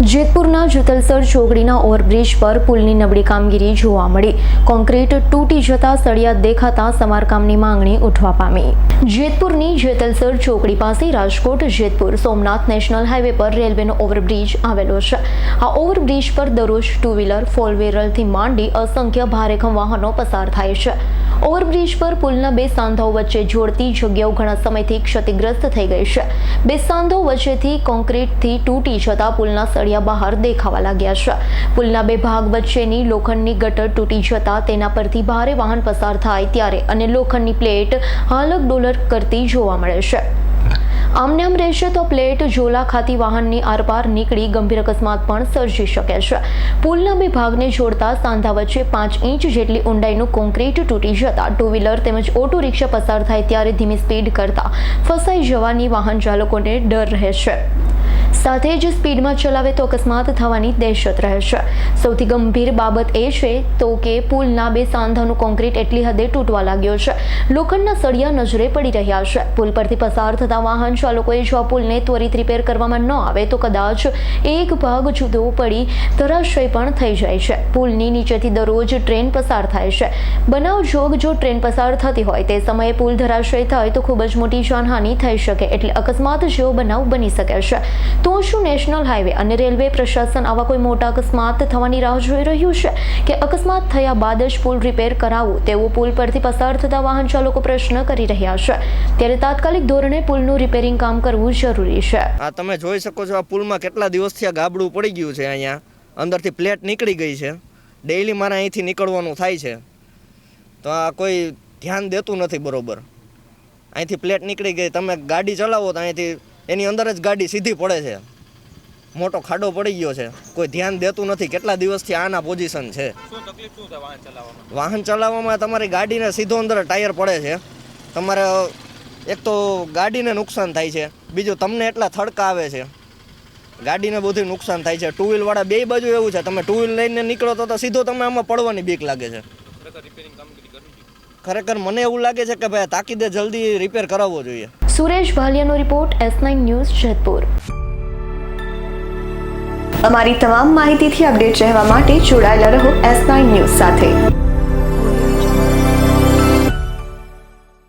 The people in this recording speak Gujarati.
જેતપુરના જુતલસર ચોકડીના ઓવરબ્રિજ પર પુલની નબળી કામગીરી જોવા મળી. કોન્ક્રીટ તૂટી જતા સળિયા દેખાતા સમારકામની માંગણી ઉઠવા પામી. જેતપુરની જેતલસર ચોકડી પાસે રાજકોટ, જેતપુર, સોમનાથ નેશનલ હાઈવે પર રેલવેનો ઓવરબ્રિજ આવેલો છે. આ ઓવરબ્રિજ પર દરરોજ ટુ વ્હીલર ફોર વ્હીલરથી માંડી અસંખ્ય ભારેખમ વાહનો પસાર થાય છે. ઓવરબ્રિજ પર પુલના બે સાંધાઓ વચ્ચે જોડતી જગ્યાઓ ઘણા સમયથી ક્ષતિગ્રસ્ત થઈ ગઈ છે. બે સાંધો વચ્ચેથી કોન્ક્રીટથી તૂટી જતા પુલના સળિયા બહાર દેખાવા લાગ્યા છે. પુલના બે ભાગ વચ્ચેની લોખંડની ગટર તૂટી જતા તેના પરથી ભારે વાહન પસાર થાય ત્યારે અને લોખંડની પ્લેટ હાલક ડોલર કરતી જોવા મળે છે. આમને આમ રહેશે તો પ્લેટ, ઝોલા ખાતી વાહનની આરપાર નીકળી ગંભીર અકસ્માત પણ સર્જી શકે છે. પુલના બે ભાગને જોડતા સાંધા વચ્ચે પાંચ ઇંચ જેટલી ઊંડાઈનું કોન્ક્રીટ તૂટી જતા ટુ વ્હીલર તેમજ ઓટો રિક્ષા પસાર થાય ત્યારે ધીમી સ્પીડ કરતા ફસાઈ જવાની વાહન ચાલકોને ડર રહે છે. સાથે જ સ્પીડમાં ચલાવે તો અકસ્માત થવાની દહેશત રહે છે. સૌથી ગંભીર બાબત એ છે તો કે પુલના બે સાંધાનું કોન્ક્રીટ એટલી હદે તૂટવા લાગ્યો છે. લોખંડના સળિયા નજરે પડી રહ્યા છે. પુલ પરથી પસાર થતા વાહન ચાલકોએ જો પુલને ત્વરિત રિપેર કરવામાં ન આવે તો કદાચ એક ભાગ જુદો પડી ધરાશય પણ થઈ જાય છે. પુલની નીચેથી દરરોજ ટ્રેન પસાર થાય છે. બનાવ જોગ જો ટ્રેન પસાર થતી હોય તે સમયે પુલ ધરાશય થાય તો ખૂબ જ મોટી જાનહાનિ થઈ શકે એટલે અકસ્માત જેવો બનાવ બની શકે છે. તો શું નેશનલ હાઈવે અને રેલવે પ્રશાસન આવા કોઈ મોટા અકસ્માત થવાની રાહ જોઈ રહ્યું છે? કે અકસ્માત થયા બાદ જ પુલ રિપેર કરાવવું તેવો પુલ પરથી પસાર થતા વાહન ચાલકો પ્રશ્ન કરી રહ્યા છે. ત્યારે તાત્કાલિક ધોરણે પુલનું રિપેરિંગ કામ કરવું જરૂરી છે. આ તમે જોઈ શકો છો, આ પુલમાં કેટલા દિવસથી આ ગાબડું પડી ગયું છે અહીંયા. અંદરથી પ્લેટ નીકળી ગઈ છે. ડેઈલી મારે અહીંથી નીકળવાનું થાય છે. તો આ કોઈ ધ્યાન દેતું નથી બરોબર. અહીંથી પ્લેટ નીકળી ગઈ. તમે ગાડી ચલાવો તો અહીંથી એની અંદર જ ગાડી સીધી પડે છે. મોટો ખાડો પડી ગયો છે. કોઈ ધ્યાન દેતું નથી કેટલા દિવસથી આના પોઝિશન છે. વાહન ચલાવવામાં? તમારી ગાડીને સીધો અંદર ટાયર પડે છે. તમારે એક તો ગાડીને નુકસાન થાય છે. બીજું તમને એટલા થડકા આવે છે. ગાડીને બધું નુકસાન થાય છે. ટુ વ્હીલવાળા બે બાજુ એવું છે. તમે ટુ વ્હીલ લઈને નીકળો તો સીધો તમે આમાં પડવાની બીક લાગે છે. ખરેખર મને એવું લાગે છે કે ભાઈ તાકીદે જલ્દી રિપેર કરાવવો જોઈએ. Suresh ભાલિયાનો report S nine news Jetpur. અમારી તમામ માહિતીથી અપડેટ રહેવા માટે જોડાયેલા રહો એસ નાઇન ન્યૂઝ સાથે.